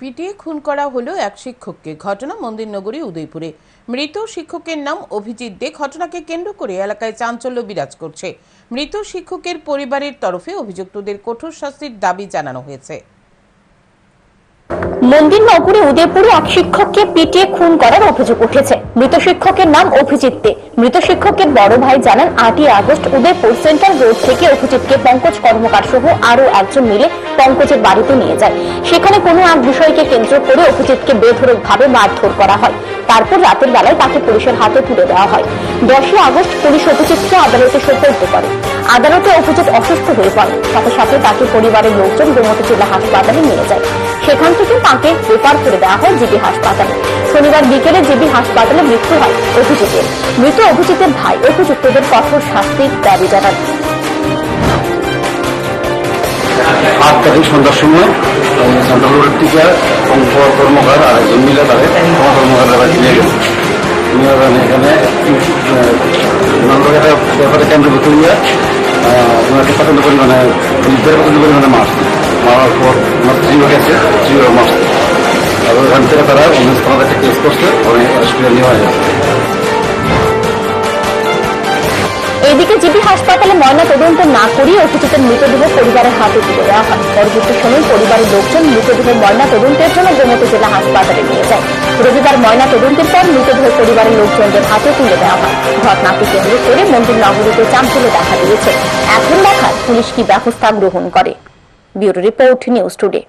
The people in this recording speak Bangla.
পিটিয়ে খুন করা হলো এক শিক্ষককে। ঘটনা মন্দির নগরী উদয়পুরে। মৃত শিক্ষকের নাম অভিজিৎ দে। ঘটনাকে কেন্দ্র করে এলাকায় চাঞ্চল্য বিরাজ করছে। মৃত শিক্ষকের পরিবারের তরফে অভিযুক্তদের কঠোর শাস্তির দাবি জানানো হয়েছে। মন্দির নগরে উদয়পুরে এক শিক্ষককে পিটিয়ে খুন করার অভিযোগ উঠেছে। মৃত শিক্ষকের নাম অভিজিৎ দে। মৃত শিক্ষকের বড় ভাই জানান, আটই আগস্ট উদয়পুর সেন্ট্রাল রোড থেকে অভিজিৎকে পঙ্কজ কর্মকার সহ আরও একজন মিলে পঙ্কজের বাড়িতে নিয়ে যায়। সেখানে কোনো এক বিষয়কে কেন্দ্র করে অভিজিৎকে বেধরক ভাবে মারধর করা হয়। তারপর রাতের বেলায় তাকে পুলিশের হাতে তুলে দেওয়া হয়। দশই আগস্ট পুলিশ অভিজিৎকে আদালতে সোপর্দ করে। আদালতে অভিজিৎ অসুস্থ হয়ে পড়ে। সাথে সাথে তাকে পরিবারের লোকজন গোমতী জেলা হাসপাতালে নিয়ে যায়। সেখান থেকে তাকে রেফার করে দেওয়া হয় জিবি হাসপাতালে। শনিবার বিকেলে জিবি হাসপাতালে মৃত্যু হয় অভিজিতের। মৃত অভিজিতের ভাই অভিযুক্তদের কঠোর শাস্তির দাবি জানান। আট তারিখ সন্ধ্যার সময় কর্মকার আর একজন মিলে তাদের কর্মকারের বাড়ি নিয়ে গেছে। নিয়ে এখানে একটা ব্যাপারে কেন্দ্রভূত হইয়া ওনাকে প্রচণ্ড পরিমাণে পুলিশদের প্রচণ্ড পরিমাণে মারার পর আমার জিও গেছে তারপর ওখান থেকে তারা অন্য একটা কেস করছে, ওখানে করে নেওয়া হয়েছে। জিবি হাসপাতালে ময়না তদন্ত না করিয়ে অভিযুক্তের মৃতদেহ পরিবারের হাতে তুলে দেওয়া হয়। পরবর্তী সময় পরিবারের লোকজন মৃতদেহ ময়না তদন্তের জন্য গোমতী জেলা হাসপাতালে নিয়ে যায়। রবিবার ময়না তদন্তের পর মৃতদেহ পরিবারের লোকজনদের হাতে তুলে দেওয়া হয়। ঘটনাকে কেন্দ্র করে মন্দির নগরীতে চাঞ্চল্য দেখা দিয়েছে। এখন দেখার পুলিশ কি ব্যবস্থা গ্রহণ করে। Bureau report news today.